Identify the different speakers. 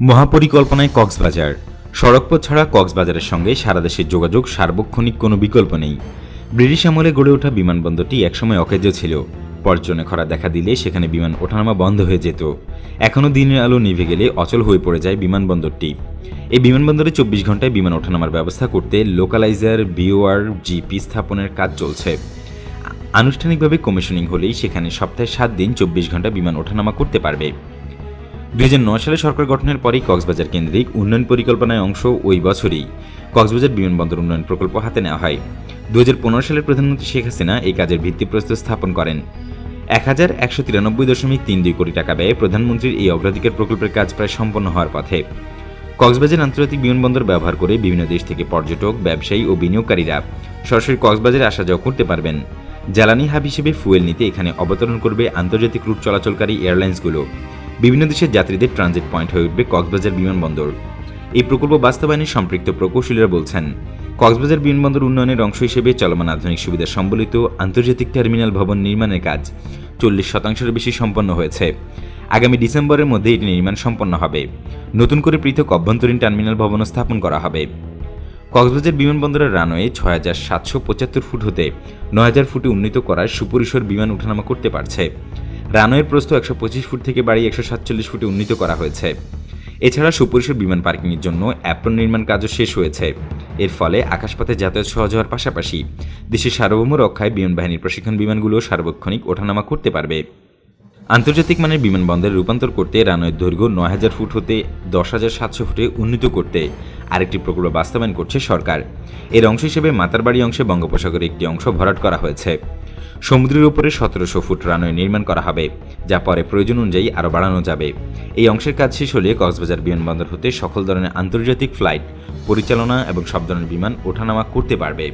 Speaker 1: মহাপরিকল্পনায় কক্সবাজার। সড়কপথ ছাড়া কক্সবাজারের সঙ্গে সারা দেশের যোগাযোগ সার্বক্ষণিক কোনো বিকল্প নেই। ব্রিটিশ আমলে গড়ে ওঠা বিমানবন্দরটি একসময় অকেজ ছিল। পর্যটনে খরা দেখা দিলে সেখানে বিমান ওঠানামা বন্ধ হয়ে যেত। এখনও দিনের আলো নিভে গেলে অচল হয়ে পড়ে যায় বিমানবন্দরটি। এই বিমানবন্দরে চব্বিশ ঘন্টায় বিমান ওঠানামার ব্যবস্থা করতে লোকালাইজার, বিওআর, জিপি স্থাপনের কাজ চলছে। আনুষ্ঠানিকভাবে কমিশনিং হলেই সেখানে সপ্তাহে সাত দিন চব্বিশ ঘণ্টা বিমান ওঠানামা করতে পারবে। দুই হাজার নয় সালে সরকার গঠনের পরেই কক্সবাজার কেন্দ্রিক উন্নয়ন পরিকল্পনায় অংশ ওই বছরই। কক্সবাজার বিমানবন্দর উন্নয়ন প্রকল্প হাতে নেওয়া হয়। দু সালের প্রধানমন্ত্রী শেখ হাসিনা এই কাজের ভিত্তিপ্রস্তর স্থাপন করেন। এক হাজার একশো তিরানব্বই দশমিক তিন দুই কোটি টাকা ব্যয়ে প্রধানমন্ত্রীর এই অগ্রাধিকার প্রকল্পের কাজ প্রায় সম্পন্ন হওয়ার পথে। কক্সবাজার আন্তর্জাতিক বিমানবন্দর ব্যবহার করে বিভিন্ন দেশ থেকে পর্যটক, ব্যবসায়ী ও বিনিয়োগকারীরা সরাসরি কক্সবাজারে আসা যাওয়া করতে পারবেন। জ্বালানি হাব হিসেবে ফুয়েল নিতে এখানে অবতরণ করবে আন্তর্জাতিক রুট চলাচলকারী এয়ারলাইন্সগুলো। বিভিন্ন দেশের যাত্রীদের ট্রানজিট পয়েন্ট হয়ে উঠবে কক্সবাজার বিমানবন্দর। এই প্রকল্প বাস্তবায়নে সম্পৃক্ত প্রকৌশলীরা বলছেন, কক্সবাজার বিমানবন্দর উন্নয়নের অংশ হিসেবে চলমান আধুনিক সুবিধা সম্বলিত আন্তর্জাতিক টার্মিনাল ভবন নির্মাণের কাজ চল্লিশ শতাংশের বেশি সম্পন্ন হয়েছে। আগামী ডিসেম্বরের মধ্যে এটি নির্মাণ সম্পন্ন হবে। নতুন করে পৃথক অভ্যন্তরীণ টার্মিনাল ভবন স্থাপন করা হবে। কক্সবাজার বিমানবন্দরের রানওয়ে ছয় হাজার সাতশো পঁচাত্তর ফুট হতে নয় হাজার ফুটে উন্নীত করায় সুপরিসর বিমান ওঠানামা করতে পারছে। রানওয়ের প্রস্থ একশো পঁচিশ ফুট থেকে বাড়িয়ে একশো সাতচল্লিশ ফুটে উন্নীত করা হয়েছে। এছাড়া সুপরিসর বিমান পার্কিংয়ের জন্য অ্যাপ্রন নির্মাণ কাজও শেষ হয়েছে। এর ফলে আকাশপথে যাতায়াত সহজ হওয়ার পাশাপাশি দেশের সার্বভৌম রক্ষায় বিমান বাহিনীর প্রশিক্ষণ বিমানগুলো সার্বক্ষণিক ওঠানামা করতে পারবে। আন্তর্জাতিক মানের বিমানবন্দরে রূপান্তর করতে রানওয়ের দৈর্ঘ্য নয় হাজার ফুট হতে দশ হাজার সাতশো ফুটে উন্নীত করতে আরেকটি প্রকল্প বাস্তবায়ন করছে সরকার। এর অংশ হিসেবে মাতারবাড়ি অংশে বঙ্গোপসাগরের একটি অংশ ভরাট করা হয়েছে। সমুদ্রের উপরে সতেরোশো ফুট রানওয়ে নির্মাণ করা হবে, যা পরে প্রয়োজন অনুযায়ী আরও বাড়ানো যাবে। এই অংশের কাজ শেষ হলে কক্সবাজার বিমানবন্দর হতে সকল ধরনের আন্তর্জাতিক ফ্লাইট, পরিচালনা এবং সব ধরনের বিমান ওঠানামা করতে পারবে।